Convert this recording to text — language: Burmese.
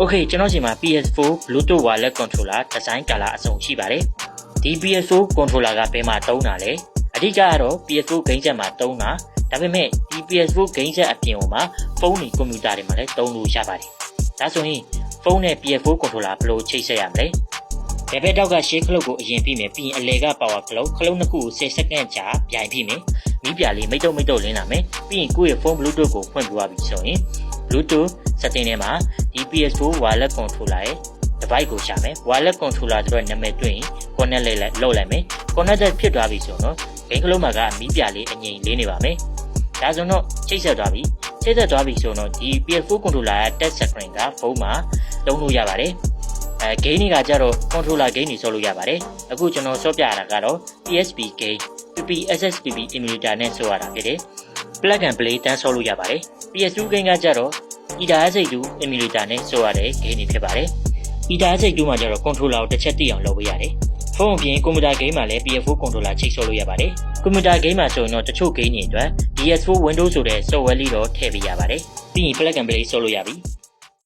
Okay ကျွန်တော်စီမှာ PS4 Bluetooth wireless controller design color အစုံရှိပါတယ်ဒီ PS4 controller ကဘယ်မှာတုံးတာလဲအဓိကကတော့ PS4 game set မှာတုံးတာဒါပေမဲ့ဒီ PS4 game set အပြင်မှာဖုန်းတွေကွန်ပျူတာတွေမှာလည်းတုံးလို့ရပါတယ်ဒါဆိုရင်ဖုန်းနဲ့ PS4 controller ဘယ်လိုချိတ်ဆက်ရမလဲဘယ်ဘက်တောက်ကရှေးခလုတ်ကိုအရင်ပြီးမယ်ပြီးရင်အလဲက power ခလုတ်ခလုတ်နှစ်ခုကို10စက္ကန့်ကြာပြိုင်ပြီးမယ်မိပြလေးမိတ်တုံမိတ်တုံလင်းလာမယ်ပြီးရင်ကိုယ့်ရဲ့ဖုန်း Bluetooth ကိုဖွင့်ပြသွားပြီဆိုရင် Bluetooth setting ထဲမှာဒီ PS4 wireless controller ရဲ့ device ကိုရှာမယ် wireless controller ဆိုတော့နာမည်တွင် connect လိုက်လိုက်လုပ်လိုက်မယ် connected ဖြစ်သွားပြီဆိုတော့ဂိမ်းကလုံးမှာကမီးပြလေးအငိမ်လေးနေပါမယ်ဒါဆိုတော့ချိတ်ဆက်သွားပြီချိတ်ဆက်သွားပြီဆိုတော့ဒီ PS4 controller ရဲ့ touch screen ကဖုန်းမှာတုံးလို့ရပါတယ်အဲဂိမ်းတွေကကြတော့ controller game တွေဆော့လို့ရပါတယ်အခုကျွန်တော်ဆော့ပြရတာကတော့ PSP game PPSSPP emulator နဲ့ဆော့ရတာဖြစ်တယ် plug and play တန်းဆော့လို့ရပါတယ် PS2 game ကကြတော့ EDA S2 emulator နဲ့ဆော့ရတဲ့ game တွေဖြစ်ပါတယ် EDA S2 မှာကျတော့ controller ကိုတစ်ချက်သိအောင်လုပ်ပေးရတယ်ဖုန်းအပြင်ကွန်ပျူတာဂိမ်းမှာလည်း PS4 controller ချိတ်ဆော့လို့ရပါတယ်ကွန်ပျူတာဂိမ်းမှာဆိုရင်တော့တချို့ဂိမ်းတွေအတွက် PS4 Windows ဆိုတဲ့ software လေးတော့ထည့်ပေးရပါတယ်ပြီးရင် plug and play ဆော့လို့ရပြီ